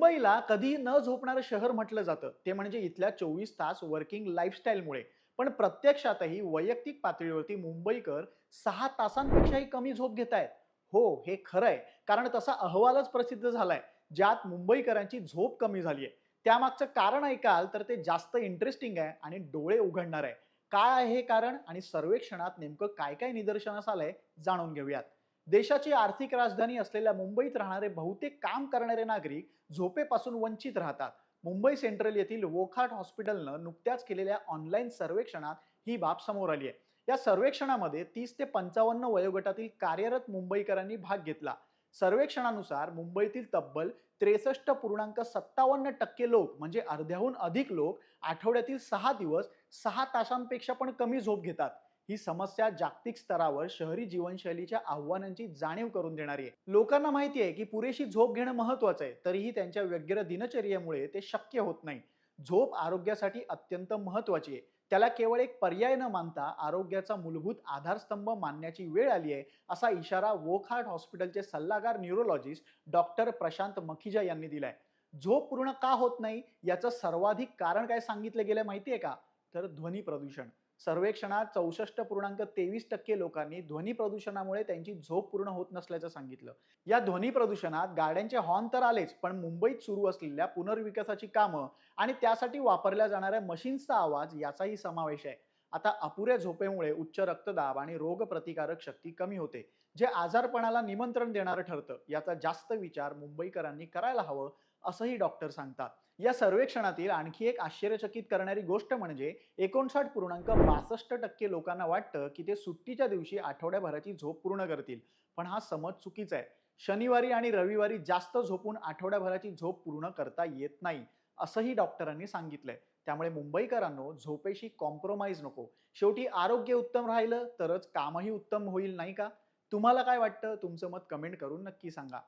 मुंबईला कधी न झोपणारं शहर म्हटलं जातं. ते म्हणजे इथल्या चोवीस तास वर्किंग लाईफस्टाईलमुळे पण प्रत्यक्षातही वैयक्तिक पातळीवरती मुंबईकर सहा तासांपेक्षाही कमी झोप घेत आहेत. हो हे खरं आहे कारण तसा अहवालच प्रसिद्ध झालाय ज्यात मुंबईकरांची झोप कमी झाली आहे त्यामागचं कारण ऐकाल तर ते जास्त इंटरेस्टिंग आहे आणि डोळे उघडणार आहे. काय आहे हे कारण आणि सर्वेक्षणात नेमकं काय काय निदर्शनास आलंय जाणून घेऊयात. देशाची आर्थिक राजधानी असलेल्या मुंबईत राहणारे बहुतेक काम करणारे नागरिक झोपेपासून वंचित राहतात. मुंबई सेंट्रल येथील वोखाट हॉस्पिटलनं नुकत्याच केलेल्या ऑनलाईन सर्वेक्षणात ही बाब समोर आली आहे. या सर्वेक्षणामध्ये तीस ते पंचावन्न वयोगटातील कार्यरत मुंबईकरांनी भाग घेतला. सर्वेक्षणानुसार मुंबईतील तब्बल त्रेसष्ट पूर्णांक सत्तावन्न टक्के लोक म्हणजे अर्ध्याहून अधिक लोक आठवड्यातील सहा दिवस सहा तासांपेक्षा पण कमी झोप घेतात. ही समस्या जागतिक स्तरावर शहरी जीवनशैलीच्या आव्हानांची जाणीव करून देणारी आहे. लोकांना माहिती आहे की पुरेशी झोप घेणं महत्वाचं आहे. तरीही त्यांच्या व्यग्र दिनचर्येमुळे ते शक्य होत नाही. झोप आरोग्यासाठी अत्यंत महत्वाची आहे. त्याला केवळ एक पर्याय न मानता आरोग्याचा मूलभूत आधारस्तंभ मानण्याची वेळ आली आहे असा इशारा वोकहार्ट हॉस्पिटलचे सल्लागार न्यूरोलॉजिस्ट डॉक्टर प्रशांत मखिजा यांनी दिलाय. झोप पूर्ण का होत नाही? याचं सर्वाधिक कारण काय सांगितलं गेलं माहितीये का? तर ध्वनी प्रदूषण. सर्वेक्षणात चौसष्ट पूर्णांक तेवीस टक्के लोकांनी ध्वनी प्रदूषणामुळे त्यांची झोप पूर्ण होत नसल्याचं सांगितलं. या ध्वनी प्रदूषणात गाड्यांचे हॉर्न तर आलेच पण मुंबईत सुरू असलेल्या पुनर्विकासाची कामं आणि त्यासाठी वापरल्या जाणाऱ्या मशीन्सचा आवाज याचाही समावेश आहे. आता अपुऱ्या झोपेमुळे उच्च रक्तदाब आणि रोगप्रतिकारक शक्ती कमी होते जे आजारपणाला निमंत्रण देणारं ठरतं. याचा जास्त विचार मुंबईकरांनी करायला हवं असंही डॉक्टर सांगतात. या सर्वेक्षणातील आणखी एक आश्चर्यचकित करणारी गोष्ट म्हणजे एकोणसाठ पूर्णांक बासष्ट टक्के लोकांना वाटतं की ते सुट्टीच्या दिवशी आठवड्याभराची झोप पूर्ण करतील. पण हा समज चुकीचा आहे. शनिवारी आणि रविवारी जास्त झोपून आठवड्याभराची झोप पूर्ण करता येत नाही असंही डॉक्टरांनी सांगितलंय. त्यामुळे मुंबईकरांनो झोपेशी कॉम्प्रोमाइज नको. शेवटी आरोग्य उत्तम राहिलं तरच कामही उत्तम होईल नाही का? तुम्हाला काय वाटतं? तुमचं मत कमेंट करून नक्की सांगा.